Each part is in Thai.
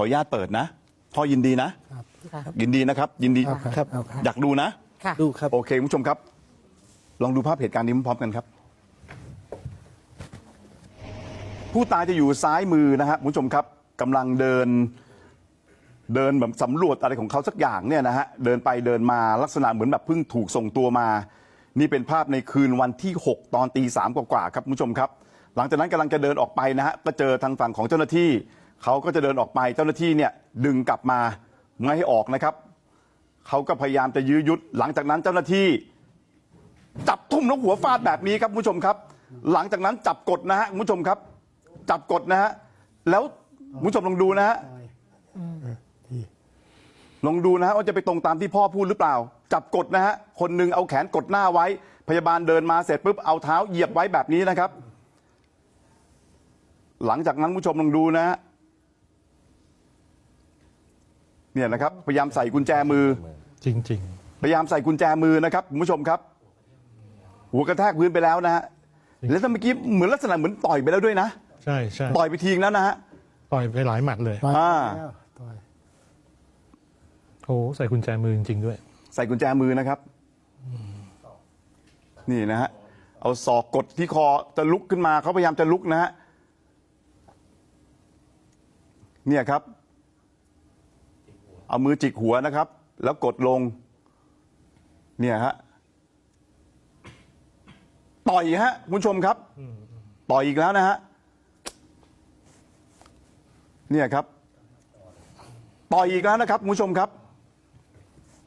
ออนุญาตเปิดนะ พ่อยินดีนะ ค่ะ ยินดีนะครับ ยินดีครับครับเอาครับ อยากดูนะ ค่ะ ดูครับ โอเคคุณผู้ชมครับ ลองดูภาพเหตุการณ์นี้พร้อมๆกันครับ ผู้ตายจะอยู่ซ้ายมือนะฮะคุณผู้ชมครับกำลังเดิน เดินแบบสำรวจอะไรของเขาสักอย่างเนี่ยนะฮะเดินไปเดินมาลักษณะเหมือนแบบเพิ่งถูกส่งตัวมา นี่เป็นภาพในคืนวันที่ 6 ตอนตีสามกว่าๆครับคุณผู้ชมครับ หลังจากนั้นกำลังจะเดินออกไปนะฮะก็เจอทางฝั่งของเจ้าหน้าที่ เขาก็จะเดินออกไปเจ้าหน้าที่เนี่ยดึงกลับมาไม่ให้ออกนะครับ เขาก็พยายามจะยื้อยุดหลังจากนั้นเจ้าหน้าที่ จับทุ่มแล้วหัวฟาดแบบนี้ครับคุณผู้ชมครับ หลังจากนั้นจับกดนะฮะคุณผู้ชมครับ จับกดนะฮะแล้วคุณผู้ชมลองดูนะฮะลองดูนะฮะว่าจะไปตรงตามที่พ่อพูดหรือเปล่า จับกดนะฮะคนหนึ่งเอาแขนกดหน้าไว้ พยาบาลเดินมาเสร็จปุ๊บเอาเท้าเหยียบไว้แบบนี้นะครับ หลังจากนั้นผู้ชมลองดูนะฮะ เนี่ยนะครับพยายามใส่กุญแจมือ จริง พยายามใส่กุญแจมือนะครับคุณผู้ชมครับ หัวกระแทกพื้นไปแล้วนะฮะแล้วถ้าเมื่อกี้เหมือนลักษณะเหมือนต่อยไปแล้วด้วยนะๆ ใช่ใช่ต่อยไปทีแล้วนะฮะ ต่อยไปหลายหมัดเลยต่อยอ่าแล้วต่อยโอ้ใส่กุญแจมือจริง ๆ ด้วย ใส่กุญแจมือนะครับ นี่นะฮะ เอาศอกกดที่คอจะลุกขึ้นมาเขาพยายามจะลุกนะฮะ เนี่ยครับ เอามือจิกหัวนะครับ แล้วกดลง เนี่ยฮะต่อยฮะคุณผู้ชมครับต่อยอีกแล้วนะฮะเนี่ยครับต่อยอีกแล้วนะครับคุณผู้ชมครับ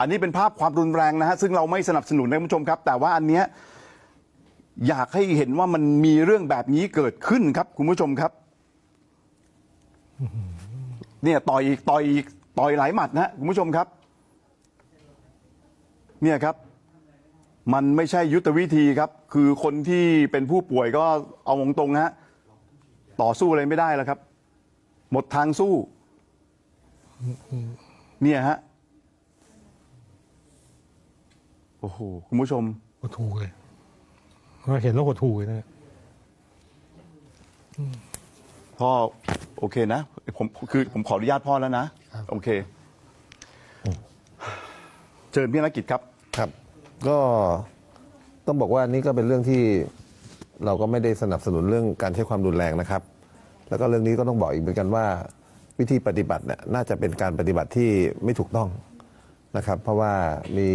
อันนี้เป็นภาพความรุนแรงนะฮะซึ่งเราไม่สนับสนุนนะคุณผู้ชมครับ แต่ว่าอันเนี้ยอยากให้เห็นว่ามันมีเรื่องแบบนี้เกิดขึ้นครับ คุณผู้ชมครับ เนี่ยต่อยอีกต่อยอีก ต่อยหลายหมัดนะฮะคุณผู้ชมครับ เนี่ยครับ มันไม่ใช่ยุทธวิธีครับ คือคนที่เป็นผู้ป่วยก็เอาตรงๆนะฮะต่อสู้อะไรไม่ได้แล้วครับ หมดทางสู้ เนี่ยฮะโอ้โหคุณผู้ชมหดหูเลยว่าเห็นแล้วหดหูเลยนะพ่อโอเคนะ ผมคือผมขออนุญาตพ่อแล้วนะ โอเค เชิญพี่ธนกิจครับ ครับ ก็ต้องบอกว่านี่ก็เป็นเรื่องที่เราก็ไม่ได้สนับสนุนเรื่องการใช้ความรุนแรงนะครับ แล้วก็เรื่องนี้ก็ต้องบอกอีกเหมือนกันว่า วิธีปฏิบัติเนี่ยน่าจะเป็นการปฏิบัติที่ไม่ถูกต้องนะครับ เพราะว่ามี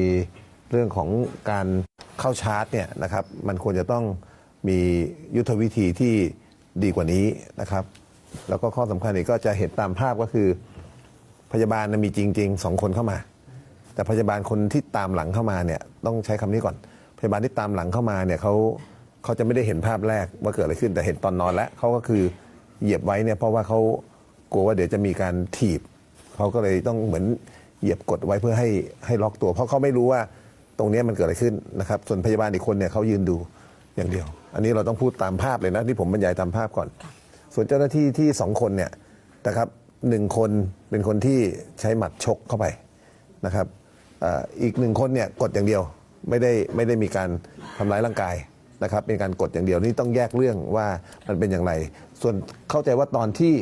เรื่องของการเข้าชาร์จเนี่ยนะครับ มันควรจะต้องมียุทธวิธีที่ดีกว่านี้นะครับ แล้วก็ข้อสำคัญอีกก็จะเห็นตามภาพก็คือ พยาบาลน่ะมีจริงๆสองคนเข้ามา แต่พยาบาลคนที่ตามหลังเข้ามาเนี่ยต้องใช้คำนี้ก่อน พยาบาลที่ตามหลังเข้ามาเนี่ยเขาเขาจะไม่ได้เห็นภาพแรกว่าเกิดอะไรขึ้นแต่เห็นตอนนอนแล้วเขาก็คือเหยียบไว้เนี่ยเพราะว่าเขากลัวว่าเดี๋ยวจะมีการถีบเขาก็เลยต้องเหมือนเหยียบกดไว้เพื่อให้ให้ล็อกตัว เพราะเขาไม่รู้ว่าตรงเนี้ยมันเกิดอะไรขึ้นนะครับ ส่วนพยาบาลอีกคนเนี่ยเขายืนดูอย่างเดียว อันนี้เราต้องพูดตามภาพเลยนะที่ผมบรรยายตามภาพก่อน ส่วนเจ้าหน้าที่ที่สองคนเนี่ยนะครับ หนึ่งคนเป็นคนที่ใช้หมัดชกเข้าไปนะครับอ่าอีกหนึ่งคนเนี่ยกดอย่างเดียวไม่ได้ไม่ได้มีการทำร้ายร่างกายนะครับเป็นการกดอย่างเดียวนี่ต้องแยกเรื่องว่ามันเป็นอย่างไร ส่วนเข้าใจว่าตอนที่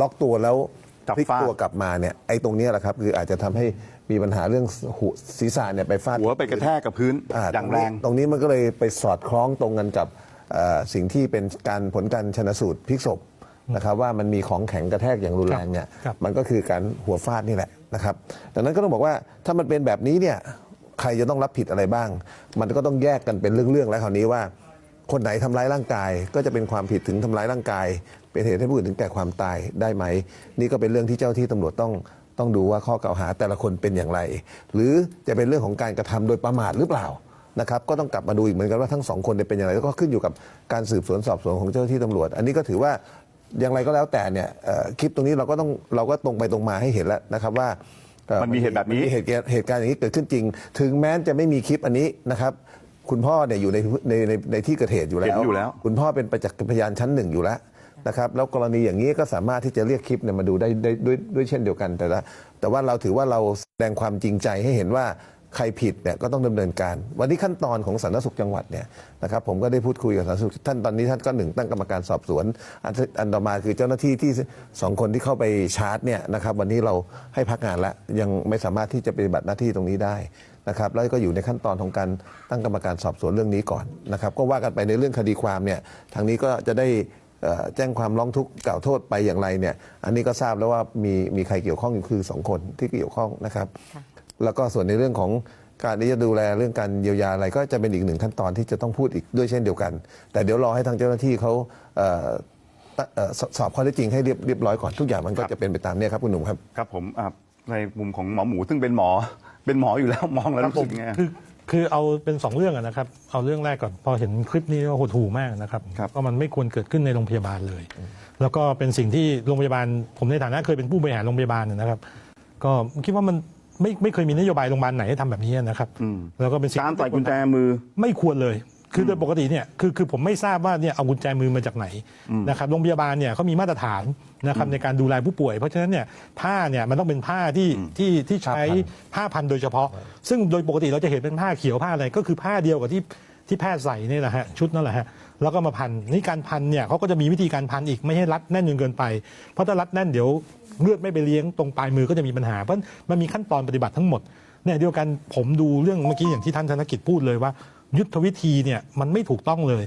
ล็อกตัวแล้วจับพลิกฟาดตัวกลับมาเนี่ยไอ้ตรงเนี้ยแหละครับคืออาจจะทำให้มีปัญหาเรื่องหูศีรษะเนี่ยไปฟาดหัวไปกระแทกกับพื้นอ่าอย่างแรง ตรงนี้มันก็เลยไปสอดคล้องตรงกันกับเอ่อสิ่งที่เป็นการผลการชนสูตรพลิกศพ นะครับว่ามันมีของแข็งกระแทกอย่างรุนแรงเนี่ยครับมันก็คือการหัวฟาดนี่แหละนะครับดังนั้นก็ต้องบอกว่าถ้ามันเป็นแบบนี้เนี่ยใครจะต้องรับผิดอะไรบ้าง มันก็ต้องแยกกันเป็นเรื่องๆแล้วคราวนี้ว่า คนไหนทำร้ายร่างกาย ก็จะเป็นความผิดถึงทำร้ายร่างกาย เป็นเหตุให้ผู้อื่นถึงแก่ความตายได้ไหม นี่ก็เป็นเรื่องที่เจ้าที่ตำรวจต้องต้องดูว่าข้อกล่าวหาแต่ละคนเป็นอย่างไร หรือจะเป็นเรื่องของการกระทำโดยประมาทหรือเปล่านะครับก็ต้องกลับมาดูอีกเหมือนกันว่าทั้งสองคนเนี่ยเป็นอย่างไรแล้วก็ขึ้นอยู่กับการสืบสวนสอบสวนของเจ้าหน้าที่ตำรวจ อันนี้ก็ถือว่า อย่างไรก็แล้วแต่เนี่ยเอ่อคลิปตรงนี้เราก็ต้องเราก็ตรงไปตรงมาให้เห็นแล้วนะครับว่าอ่อมันมีเหตุแบบนี้ มัมีเหตุการณ์เหตุการณ์อย่างนี้เกิดขึ้นจริง ถึงแม้จะไม่มีคลิปอันนี้นะครับ คุณพ่อเนี่ยอยู่ในในในในที่เกิดเหตุอยู่แล้ว เห็นอยู่แล้ว คุณพ่อเป็นประจักษ์พยานชั้นหนึ่งอยู่แล้วนะครับแล้วกรณีอย่างนี้ก็สามารถที่จะเรียกคลิปเนี่ยมาดูได้ได้ด้วยด้วยเช่นเดียวกันแต่ละแต่ว่าเราถือว่าเราแสดงความจริงใจให้เห็นว่า ใครผิดเนี่ยก็ต้องดำเนินการ วันนี้ขั้นตอนของสาธารณสุขจังหวัดเนี่ยนะครับผมก็ได้พูดคุยกับสาธารณสุขท่านตอนนี้ท่านก็หนึ่งตั้งกรรมการสอบสวนอันอันต่อมาคือเจ้าหน้าที่ที่สองคนที่เข้าไปชาร์จเนี่ยนะครับวันนี้เราให้พักงานแล้วยังไม่สามารถที่จะปฏิบัติหน้าที่ตรงนี้ได้นะครับแล้วก็อยู่ในขั้นตอนของการตั้งกรรมการสอบสวนเรื่องนี้ก่อนนะครับก็ว่ากันไปในเรื่องคดีความเนี่ยทางนี้ก็จะได้แจ้งความร้องทุกข์กล่าวโทษไปอย่างไรเนี่ยอันนี้ก็ทราบแล้วว่ามีมีใครเกี่ยวข้องอยู่คือสองคนที่เกี่ยวข้องนะครับ แล้วก็ส่วนในเรื่องของการที่จะดูแลเรื่องการเยียวยาอะไรก็จะเป็นอีกหนึ่งขั้นตอนที่จะต้องพูดอีกด้วยเช่นเดียวกัน แต่เดี๋ยวรอให้ทางเจ้าหน้าที่เขาเอ่อตะเอ่อสสอบข้อเท็จจริงให้เรียบเรียบร้อยก่อนทุกอย่างมันก็จะเป็นไปตามเนี้ครับคุณหนุ่มครับครับผมอะในมุมของหมอหมูซึ่งเป็นหมอเป็นหมออยู่แล้วมองแล้วรู้สึกไงคือคือเอาเป็นสองเรื่องอะนะครับ เอาเรื่องแรกก่อนพอเห็นคลิปนี้ก็หดหู่มากนะครับครับก็มันไม่ควรเกิดขึ้นในโรงพยาบาลเลย แล้วก็เป็นสิ่งที่โรงพยาบาล ผมในฐานะเคยเป็นผู้บริหารโรงพยาบาลเนยนะครับ ก็คิดว่ามัน ไม่ไม่เคยมีนโยบายโรงพยาบาลไหนให้ทำแบบนี้นะครับอืม แล้วก็เป็นสิ่งการต่อยกุญแจมือ ไม่ควรเลย คือโดยปกติเนี่ยคือคือผมไม่ทราบว่าเนี่ยเอากุญแจมือมาจากไหนนะครับโรงพยาบาลเนี่ยเขามีมาตรฐานนะครับในการดูแลผู้ป่วย เพราะฉะนั้นเนี่ยผ้าเนี่ยมันต้องเป็นผ้าที่ที่ที่ใช้ผ้าพันโดยเฉพาะ ซึ่งโดยปกติเราจะเห็นเป็นผ้าเขียวผ้าอะไรก็คือผ้าเดียวกับที่ที่แพทย์ใส่นี่แหละฮะชุดนั่นแหละฮะแล้วก็มาพันนี่การพันเนี่ยเขาก็จะมีวิธีการพันอีกไม่ให้รัดแน่นจนเกินไป เพราะถ้ารัดแน่นเดี๋ยว เลือดไม่ไปเลี้ยงตรงปลายมือก็จะมีปัญหาเพราะมันมีขั้นตอนปฏิบัติทั้งหมดเนี่ยเดียวกันผมดูเรื่องเมื่อกี้อย่างที่ท่านธนกิจพูดเลยว่า ยุทธวิธีเนี่ยมันไม่ถูกต้องเลย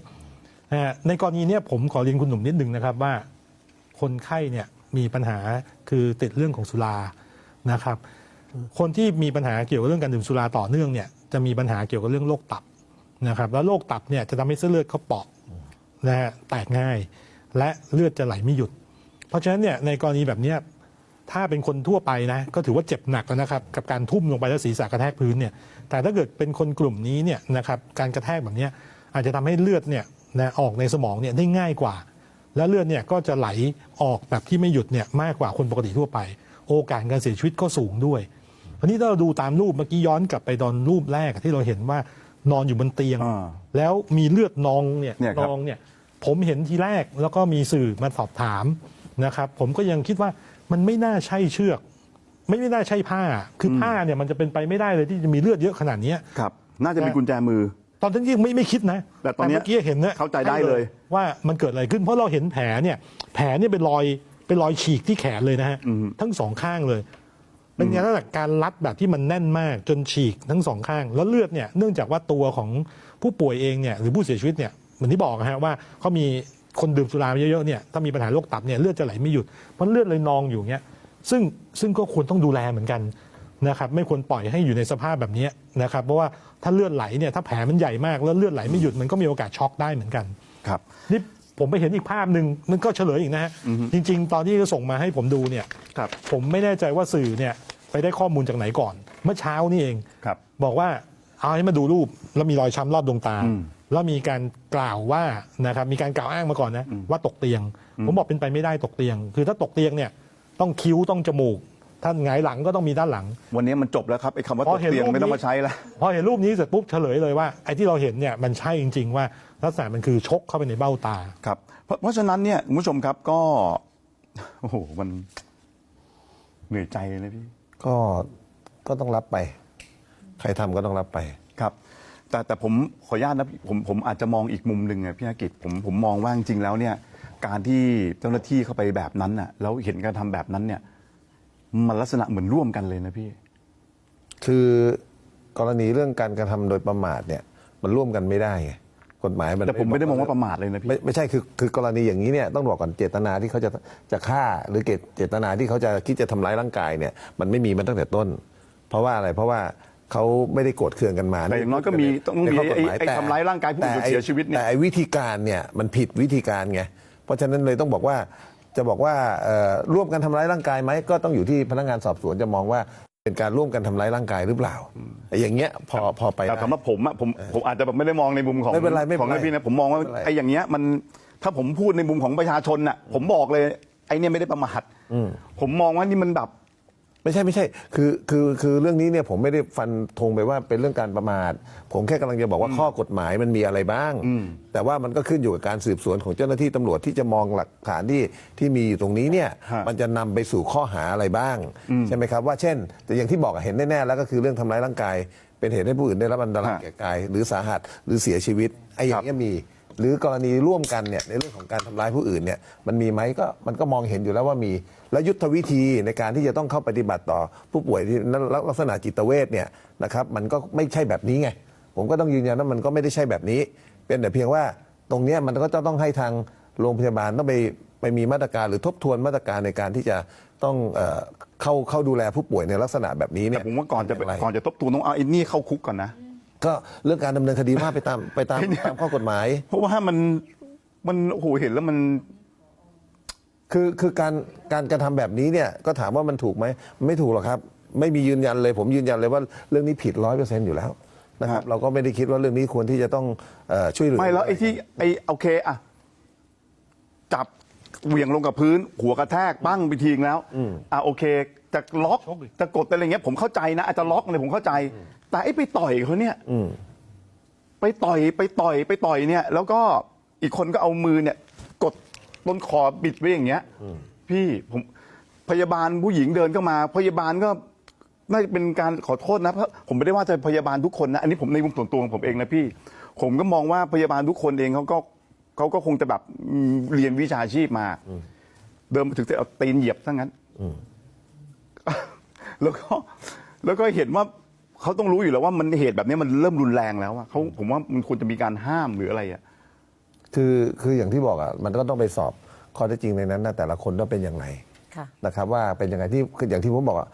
นะฮะในกรณีเนี้ยผมขอเรียนคุณหนุ่มนิดนึงนะครับว่าคนไข้เนี่ยมีปัญหาคือติดเรื่องของสุรานะครับคนที่มีปัญหาเกี่ยวกับเรื่องการดื่มสุราต่อเนื่องเนี่ยจะมีปัญหาเกี่ยวกับเรื่องโรคตับนะครับแล้วโรคตับเนี่ยจะทำให้เส้นเลือดเขาเปราะนะฮะแตกง่าย และเลือดจะไหลไม่หยุด เพราะฉะนั้นเนี่ยในกรณีแบบนี้ ถ้าเป็นคนทั่วไปนะก็ถือว่าเจ็บหนักแล้วนะครับกับการทุ่มลงไปแล้วศีรษะกระแทกพื้นเนี่ยแต่ถ้าเกิดเป็นคนกลุ่มนี้เนี่ยนะครับการกระแทกแบบเนี้ยอาจจะทำให้เลือดเนี่ยนะออกในสมองเนี่ยได้ง่ายกว่า แล้วเลือดเนี่ยก็จะไหลออกแบบที่ไม่หยุดเนี่ยมากกว่าคนปกติทั่วไป โอกาสการเสียชีวิตก็สูงด้วยอันนี้ถ้าเราดูตามรูปเมื่อกี้ย้อนกลับไปตอนรูปแรกที่เราเห็นว่านอนอยู่บนเตียงอ่าแล้วมีเลือดนองเนี่ยเนี่ยครับนองเนี่ยผมเห็นทีแรกแล้วก็มีสื่อมาสอบถามนะครับผมก็ยังคิดว่า มันไม่น่าใช่เชือก ไม่ไม่น่าใช่ผ้า คือผ้าเนี่ยมันจะเป็นไปไม่ได้เลยที่จะมีเลือดเยอะขนาดเนี้ยครับ น่าจะเป็นกุญแจมือ ตอนนั้นยังไม่ไม่คิดนะแต่ตอนเนี้ยเมื่อกี้เห็นนะเข้าใจได้เลย ว่ามันเกิดอะไรขึ้นเพราะเราเห็นแผลเนี่ย แผลเนี่ยเป็นรอยเป็นรอยฉีกที่แขนเลยนะฮะทั้งสองข้างเลยเป็นลักษณะการรัดแบบที่มันแน่นมากจนฉีกทั้งสองข้าง แล้วเลือดเนี่ยเนื่องจากว่าตัวของผู้ป่วยเองเนี่ยหรือผู้เสียชีวิตเนี่ยเหมือนที่บอกนะฮะว่าเขามี คนดื่มสุราเยอะๆเนี่ยถ้ามีปัญหาโรคตับเนี่ยเลือดจะไหลไม่หยุดเพราะเลือดเลยนองอยู่เงี้ยซึ่งซึ่งก็ควรต้องดูแลเหมือนกันนะครับไม่ควรปล่อยให้อยู่ในสภาพแบบนี้นะครับเพราะว่าถ้าเลือดไหลเนี่ยถ้าแผลมันใหญ่มากแล้วเลือดไหลไม่หยุดมันก็มีโอกาสช็อกได้เหมือนกันครับนี่ผมไปเห็นอีกภาพหนึ่งมันก็เฉลยอีกนะฮะจริง ๆ ตอนที่ส่งมาให้ผมดูเนี่ยครับผมไม่แน่ใจว่าสื่อเนี่ยไปได้ข้อมูลจากไหนก่อน เมื่อเช้านี่เองครับบอกว่าเอาให้มาดูรูปแล้วมีรอยช้ำรอบดวงตาอืม แล้วมีการกล่าวว่านะครับมีการกล่าวอ้างมาก่อนนะว่าตกเตียง ผมบอกเป็นไปไม่ได้ตกเตียง คือถ้าตกเตียงเนี่ยต้องคิ้วต้องจมูกถ้าหงายหลังก็ต้องมีด้านหลัง วันนี้มันจบแล้วครับไอ้คำว่าพตอกเห็นเตียงรูปไม่ต้องนี้มาใช้แล้วพอเห็นรูปนี้เสร็จปุ๊บเฉลยเลยว่าไอ้ที่เราเห็นเนี่ยมันใช่จริง ๆ ว่าลักษณะมันคือชกเข้าไปในเบ้าตาครับเพราะเพราะฉะนั้นเนี่ยคุณผู้ชมครับก็โอ้โหมันเหนื่อยใจเลยนะพี่ก็ก็ต้องรับไป ใครทำก็ต้องรับไปครับ แต่แต่ผมขออนุญาตนะผมผมอาจจะมองอีกมุมหนึ่งอะพี่อากิจผมผมมองว่าจริงๆแล้วเนี่ย การที่เจ้าหน้าที่เข้าไปแบบนั้นน่ะแล้วเห็นการทำแบบนั้นเนี่ย มันลักษณะเหมือนร่วมกันเลยนะพี่ คือกรณีเรื่องการกระทำโดยประมาทเนี่ยมันร่วมกันไม่ได้ไงกฎหมายมันแต่ผมไม่ได้มองว่าประมาทเลยนะพี่ ไม่ไม่ใช่คือคือกรณีอย่างนี้เนี่ยต้องบอกก่อนเจตนาที่เขาจะจะฆ่าหรือเกตเจตนาที่เขาจะคิดจะทำร้ายร่างกายเนี่ยมันไม่มีมาตั้งแต่ต้น เพราะว่าอะไรเพราะว่า เขาไม่ได้โกรธเคืองกันมาแต่อย่างน้อยก็มีต้องมีในข้อกฎหมายไอ้ไอ้แต่ทำร้ายร่างกายผู้อื่นแต่ไอ้เสียชีวิตเนี่ยแต่ไอ้วิธีการเนี่ยมันผิดวิธีการไงเพราะฉะนั้นเลยต้องบอกว่าจะบอกว่าเอ่อร่วมกันทำร้ายร่างกายไหมก็ต้องอยู่ที่พนักงานสอบสวนจะมองว่าเป็นการร่วมกันทำร้ายร่างกายหรือเปล่าไอ้อย่างเงี้ยพอพอไปแต่ได้สำหรับผมอะผมผมอาจจะแบบไม่ได้มองในมุมของไม่เป็นไรไม่เป็นไรของพี่นะผมมองว่าไม่เป็นไรไอ้อย่างเงี้ยมันถ้าผมพูดในมุมของประชาชนน่ะผมบอกเลยไอ้เนี่ยไม่ได้ประมาทผมมองว่านี่มันแบบ ไม่ใช่ไม่ใช่ คือคือคือเรื่องนี้เนี่ยผมไม่ได้ฟันธงไปว่าเป็นเรื่องการประมาท ผมแค่กำลังจะบอกว่าข้อกฎหมายมันมีอะไรบ้าง แต่ว่ามันก็ขึ้นอยู่กับการสืบสวนของเจ้าหน้าที่ตำรวจที่จะมองหลักฐานที่ที่มีอยู่ตรงนี้เนี่ยฮะ มันจะนำไปสู่ข้อหาอะไรบ้าง ใช่ไหมครับว่าเช่น แต่อย่างที่บอกอะเห็นแน่ๆแล้วก็คือเรื่องทำร้ายร่างกาย เป็นเหตุให้ผู้อื่นได้รับอันตรายฮะแก่กาย หรือสาหัสหรือเสียชีวิตไอ้อย่างเงี้ยมี หรือกรณีร่วมกันเนี่ยในเรื่องของการทำร้ายผู้อื่นเนี่ยมันมีไหมก็มันก็มองเห็นอยู่แล้วว่ามี และยุทธวิธีในการที่จะต้องเข้าปฏิบัติต่อผู้ป่วยที่ลักษณะจิตเวชเนี่ยนะครับมันก็ไม่ใช่แบบนี้ไง ผมก็ต้องยืนยันว่ามันก็ไม่ได้ใช่แบบนี้ เป็นแต่เพียงว่าตรงเนี้ยมันก็จะต้องให้ทางโรงพยาบาลต้องไปไปมีมาตรการหรือทบทวนมาตรการในการที่จะต้องเอ่อเข้าเข้าดูแลผู้ป่วยในลักษณะแบบนี้เนี่แต่ยผมว่าก่อนจะย่งไรก่อนจะทบทวนต้องเอาไอ้นี่เข้าคุกก่อนนะ ก็เรื่องการดำเนินคดีว่าไปตามไปตามตามข้อกฎหมาย เพราะว่ามันมันโอ้โหเห็นแล้วมัน คือคือการการกระทำแบบนี้เนี่ยก็ถามว่ามันถูกไหมไม่ถูกหรอกครับ ไม่มียืนยันเลย ผมยืนยันเลยว่าเรื่องนี้ผิดร้อยเปอร์เซ็นต์อยู่แล้วนะครับฮะเราก็ไม่ได้คิดว่าเรื่องนี้ควรที่จะต้องเอ่อช่วยเหลือ ไม่แล้วไอ้ที่ไอ้โอเคอะจับเหวี่ยงลงกับพื้น หัวกระแทกปั้งไปทีงแล้วอะโอเค จะล็อกชกอีกจะกดอะไรเงี้ยผมเข้าใจนะอาจจะล็อกอะไรผมเข้าใจ แต่ไอ้ไปต่อยเขาเนี่ยอืมไปต่อยไปต่อยไปต่อยเนี่ย แล้วก็อีกคนก็เอามือเนี่ย กดต้นคอบิดไว้อย่างเงี้ยพี่ผมพยาบาลผู้หญิงเดินเข้ามา พยาบาลก็น่าจะเป็นการขอโทษนะเพราะผมไม่ได้ว่าจะพยาบาลทุกคนนะอันนี้ผมในมุมส่วนตัวของผมเองนะพี่ ผมก็มองว่าพยาบาลทุกคนเองเขาก็เขาก็คงจะแบบอืมเรียนวิชาชีพมา เดินมาถึงจะเอาตีนเหยียบทั้งนั้นแล้วก็แล้วก็เห็นว่า เขาต้องรู้อยู่แล้วว่ามันเหตุแบบนี้มันเริ่มรุนแรงแล้วอะเขาผมว่ามันควรจะมีการห้ามหรืออะไรอะคือคืออย่างที่บอกอะมันก็ต้องไปสอบข้อเท็จจริงในนั้นนะแต่ละคนว่าเป็นอย่างไรค่ะ นะครับว่าเป็นยังไงที่คืออย่างที่ผมบอกอะ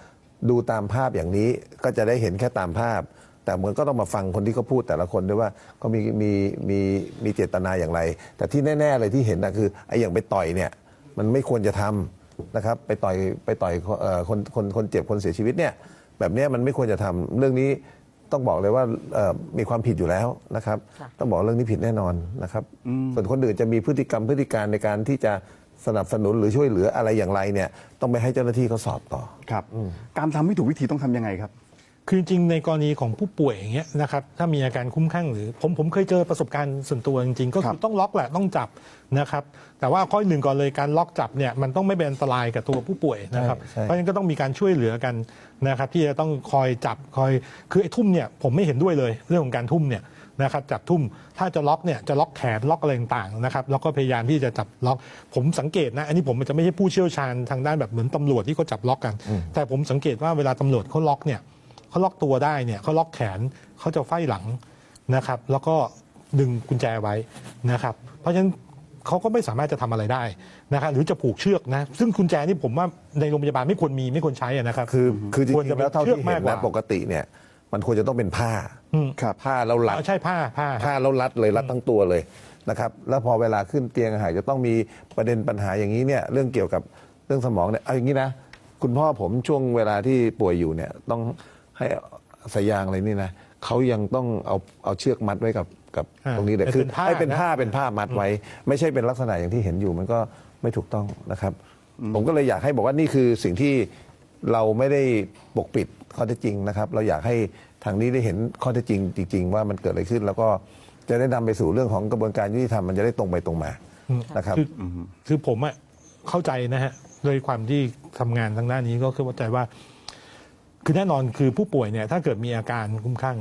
ดูตามภาพอย่างนี้ก็จะได้เห็นแค่ตามภาพ แต่เหมือนก็ต้องมาฟังคนที่เขาพูดแต่ละคนด้วยว่าเขามีมีมีมีเจตนาอย่างไร แต่ที่แน่ๆเลยที่เห็นนะคือไอ้อย่างไปต่อยเนี่ยมันไม่ควรจะทำนะครับไปต่อยไปต่อยเอ่อคนคนคนเจ็บคนเสียชีวิตเนี่ย แบบเนี้ยมันไม่ควรจะทำเรื่องนี้ต้องบอกเลยว่าเอ่อมีความผิดอยู่แล้วนะครับค่ะต้องบอกเรื่องนี้ผิดแน่นอนนะครับ ส่วนคนอื่นจะมีพฤติกรรมพฤติการในการที่จะสนับสนุนหรือช่วยเหลืออะไรอย่างไรเนี่ย ต้องไปให้เจ้าหน้าที่เขาสอบต่อครับ การทำให้ถูกวิธีต้องทำยังไงครับ คือจริงๆในกรณีของผู้ป่วยอย่างเงี้ยนะครับถ้ามีอาการคุ้มข้างหรือผมผมเคยเจอประสบการณ์ส่วนตัวจริงๆ ก็ครัคือบต้องล็อกแหละต้องจับนะครับแต่ว่าข้อหนึ่งก่อนเลยการล็อกจับเนี่ยมันต้องไม่เป็นอันตรายกับตัวผู้ป่วยนะครับใช่เพราะฉะนั้นก็ต้องมีการช่วยเหลือกันนะครับที่จะต้องคอยจับคอยคือไอ้ทุ่มเนี่ยผมไม่เห็นด้วยเลยเรื่องของการทุ่มเนี่ยนะครับจับทุ่มถ้าจะล็อกเนี่ยจะล็อกแขนล็อกอะไรต่างๆนะครับแล้วก็พยายามที่จะจับล็อก ผมสังเกตนะอันนี้ผมจะไม่ใช่ผู้เชี่ยวชาญทางด้านแบบเหมือนตำรวจที่เขาจับล็อกกัน แต่ผมสังเกตว่าเวลาตำรวจเขาล็อกเนี่ย เขาล็อกตัวได้เนี่ยเขาล็อกแขนเขาจะไฟหลังนะครับ แล้วก็ดึงกุญแจไว้นะครับ เพราะฉะนั้นเขาก็ไม่สามารถจะทำอะไรได้นะครับหรือจะผูกเชือกนะซึ่งกุญแจนี่ผมว่าในโรงพยาบาลไม่ควรมีไม่ควรใช้อะนะครับ คือคือจริควรงจะๆเป็แล้นวเท่าเชือกที่มาเห็กนกว่านะปกติเนี่ยมันควรจะต้องเป็นผ้าครับผ้าแล้วรัดอ๋อใช่ผ้าผ้าผ้าแล้วรัดเลยรัดทั้งตัวเลยนะครับ แล้วพอเวลาขึ้นเตียงอาหารจะต้องมีประเด็นปัญหาอย่างนี้เนี่ยเรื่องเกี่ยวกับเรื่องสมองเนี่ยเอาอย่างนี้นะ คุณพ่อผมช่วงเวลาที่ป่วยอยู่เนี่ยต้อง ให้สายยางอะไรนี่นะเขายังต้องเอาเอาเชือกมัดไว้กับกับอ่าตรงนี้เลยเป็นคือผ้าให้เป็นนะ ผ้าเป็นผ้ามัดไว้ ไม่ใช่เป็นลักษณะอย่างที่เห็นอยู่มันก็ไม่ถูกต้องนะครับ ผมก็เลยอยากให้บอกว่านี่คือสิ่งที่เราไม่ได้ปกปิดข้อเท็จจริงนะครับ เราอยากให้ทางนี้ได้เห็นข้อเท็จจริง จริง ๆ ว่ามันเกิดอะไรขึ้น แล้วก็จะได้นำไปสู่เรื่องของกระบวนการยุติธรรมมันจะได้ตรงไปตรงมานะครับคืออคือผมอะเข้าใจนะฮะโดยความที่ทำงานทางด้านนี้ก็คือเข้าใจว่า คือแน่นอนคือผู้ป่วยเนี่ยถ้าเกิดมีอาการคุ้มข้าง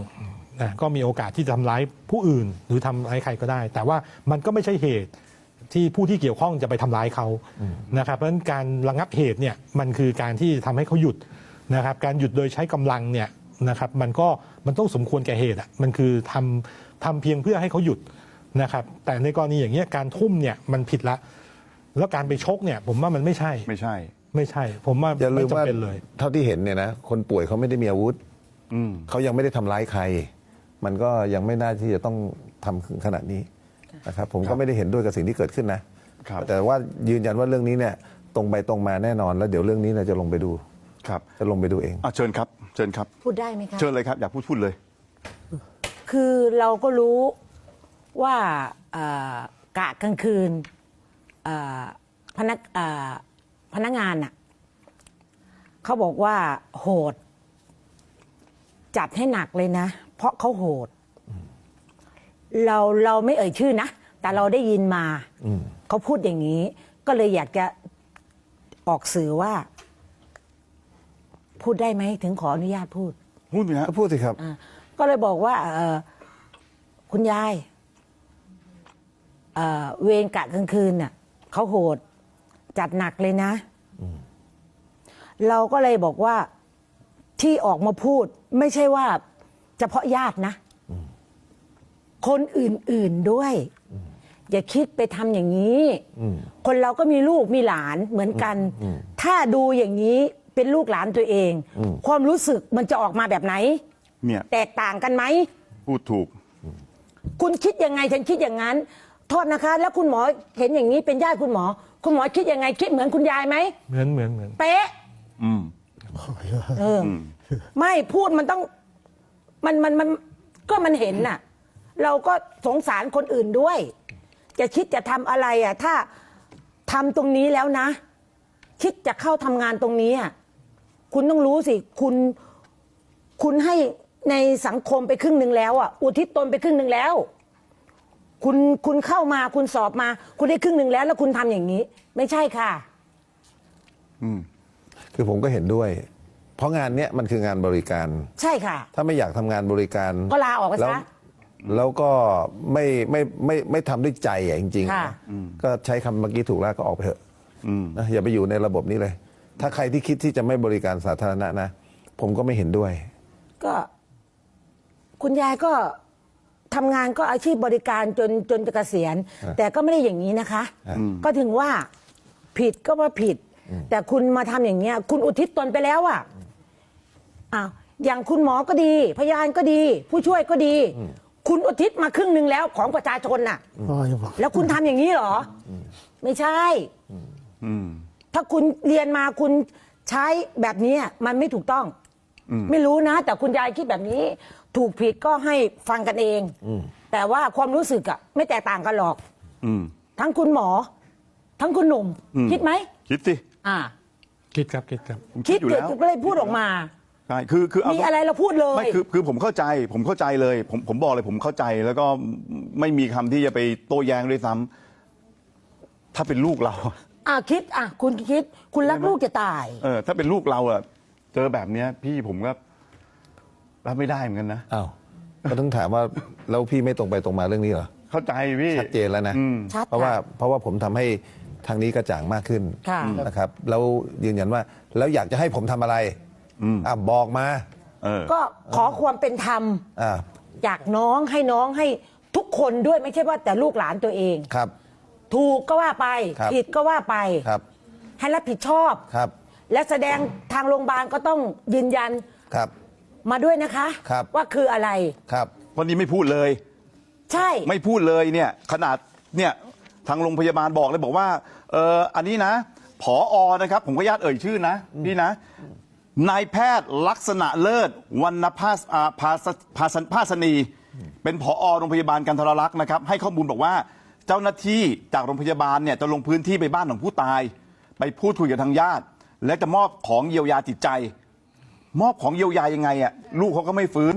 นะก็มีโอกาสที่จะทำร้ายผู้อื่น หรือทำร้ายใครก็ได้ แต่ว่ามันก็ไม่ใช่เหตุที่ผู้ที่เกี่ยวข้องจะไปทำร้ายเขานะครับเพราะฉะนั้นการระงับเหตุเนี่ยมันคือการที่ทำให้เขาหยุดนะครับการหยุดโดยใช้กำลังเนี่ยนะครับมันก็มันต้องสมควรแก่เหตุอะมันคือทำทำเพียงเพื่อให้เขาหยุดนะครับแต่ในกรณีอย่างเงี้ยการทุ่มเนี่ยมันผิดละ แล้วการไปชกเนี่ยผมว่ามันไม่ใช่ ไม่ใช่ ไม่ใช่ ผมว่าอย่าลืไม่มว่าจำเป็นเลย เท่าที่เห็นเนี่ยนะคนป่วยเขาไม่ได้มีอาวุธอืม เขายังไม่ได้ทำร้ายใคร มันก็ยังไม่น่าที่จะต้องทำถึงขนาดนี้นะครับ ผมก็ไม่ได้เห็นด้วยกับสิ่งที่เกิดขึ้นนะครับ แต่ว่ายืนยันว่าเรื่องนี้เนี่ย ตรงไปตรงมาแน่นอน แล้วเดี๋ยวเรื่องนี้เราจะลงไปดู ครับจะลงไปดูเอง อะเชิญครับ เชิญครับ พูดได้ไหมคะ เชิญเลยครับ อยากพูดพูดเลย คือเราก็รู้ว่าเอ่อกะกลางคืนเอ่อพนักเอ่อ พนักงานน่ะเขาบอกว่า โหด จัดให้หนักเลยนะ เพราะเขาโหด เราเราไม่เอ่ยชื่อนะ แต่เราได้ยินมาเขาพูดอย่างนี้ ก็เลยอยากจะออกสื่อว่า พูดได้ไหมถึงขออนุญาตพูด พูดไหมฮะก็พูดสิครับ อ่าก็เลยบอกว่าเออคุณยายเอ่อเวรกะกลางคืนน่ะเขาโหด จัดหนักเลยนะ เราก็เลยบอกว่าที่ออกมาพูด ไม่ใช่ว่าเฉพาะญาตินะ คนอื่นๆด้วย อย่าคิดไปทำอย่างนี้ คนเราก็มีลูกมีหลานเหมือนกัน ถ้าดูอย่างนี้เป็นลูกหลานตัวเอง ความรู้สึกมันจะออกมาแบบไหน เนี่ย แตกต่างกันไหม พูดถูก คุณคิดยังไงฉันคิดอย่างนั้น โทษนะคะ แล้วคุณหมอเห็นอย่างนี้เป็นญาติคุณหมอ คุณหมอคิดยังไงคิดเหมือนคุณยายไหมเหมือนเหมือนเหมือนเป๊ะ อืม เอออไม่พูดมันต้อง มันมันมันก็มันเห็นน่ะ เราก็สงสารคนอื่นด้วย จะคิดจะทำอะไรอะ ถ้าทำตรงนี้แล้วนะ คิดจะเข้าทำงานตรงนี้อะคุณต้องรู้สิ คุณ คุณให้ในสังคมไปครึ่งหนึ่งแล้วอะ อุทิศตนไปครึ่งหนึ่งแล้ว คุณคุณเข้ามาคุณสอบมา คุณได้ครึ่งหนึ่งแล้ว แล้วคุณทำอย่างนี้ ไม่ใช่ค่ะ คือผมก็เห็นด้วย เพราะงานเนี้ยมันคืองานบริการ ใช่ค่ะ ถ้าไม่อยากทำงานบริการก็ลาออกไปซะแล้วแล้วก็ไม่ไม่ไม่ไม่ทำด้วยใจอะจริงๆค่ะนะก็ใช้คำเมื่อกี้ถูกแล้วก็ออกไปเถอะนะอย่าไปอยู่ในระบบนี้เลย ถ้าใครที่คิดที่จะไม่บริการสาธารณะนะ ผมก็ไม่เห็นด้วย ก็ คุณยายก็ ทำงานก็อาชีพบริการจนจนจะเกษียณ แต่ก็ไม่ได้อย่างนี้นะคะ ก็ถึงว่าผิดก็ว่าผิด แต่คุณมาทำอย่างเงี้ย คุณอุทิศตนไปแล้วอะอ้าวอย่างคุณหมอก็ดี พยานก็ดี ผู้ช่วยก็ดี คุณอุทิศมาครึ่งหนึ่งแล้วของประชาชนน่ะแล้วคุณทำอย่างนี้เหรอไม่ใช่ถ้าคุณเรียนมาคุณใช้แบบนี้มันไม่ถูกต้อง ไม่รู้นะ แต่คุณยายคิดแบบนี้ ถูกผิดก็ให้ฟังกันเอง แต่ว่าความรู้สึกอะไม่แตกต่างกันหรอก อืม ทั้งคุณหมอ ทั้งคุณหนุ่มคิดไหมคิดสิอ่า คิดครับคิดครับ ผมคิดอยู่เกิดแล้วก็เลยพูดออกมา ใช่คือคือเอามีอะไรเราพูดเลย ไม่คือคือผมเข้าใจ ผมเข้าใจเลย ผมผมบอกเลยผมเข้าใจแล้วก็ไม่มีคำที่จะไปโต้แย้งด้วยซ้ำถ้าเป็นลูกเรา อ่าคิดอะคุณคิด คุณรักลูกจะตาย เออถ้าเป็นลูกเราอะเจอแบบเนี้ยพี่ผมก็ รับไม่ได้เหมือนกันนะ อ้าวก็ต้องถามว่าแล้วพี่ไม่ตรงไปตรงมาเรื่องนี้เหรอ เข้าใจพี่ ชัดเจนแล้วนะ อืม ชัดเพราะว่าค่ะ เพราะว่าผมทำให้ทางนี้กระจ่างมากขึ้นค่ะนะครับ แล้วยืนยันว่าแล้วอยากจะให้ผมทำอะไรอะบอกมาเออ ก็ขอความเป็นธรรมอ่าจากน้องให้น้องให้ทุกคนด้วยไม่ใช่ว่าแต่ลูกหลานตัวเอง ครับ ถูกก็ว่าไป ครับ ผิดก็ว่าไป ครับ ให้รับผิดชอบ ครับ และแสดงทางโรงพยาบาลก็ต้องยืนยัน ครับ มาด้วยนะคะ ครับ ว่าคืออะไร ครับ เพราะนี้ไม่พูดเลย ใช่ ไม่พูดเลยเนี่ยขนาดเนี่ยทางโรงพยาบาลบอกเลยบอกว่าเอออันนี้นะผออนะครับ ผมก็ญาตเอ่ยชื่อนะพี่นะนายแพทย์ลักษณะเลิศวรรณภาสอ่าภาสภาสภาสนี เป็นผอโรงพยาบาลกันทรลักษณ์นะครับ ให้ข้อมูลบอกว่าเจ้าหน้าที่จากโรงพยาบาลเนี่ยจะลงพื้นที่ไปบ้านของผู้ตาย ไปพูดคุยกับทางญาติ และจะมอบของเยียวยาจิตใจ มอบของเยียวยายังไงอะลูกเขาก็ไม่ฟื้น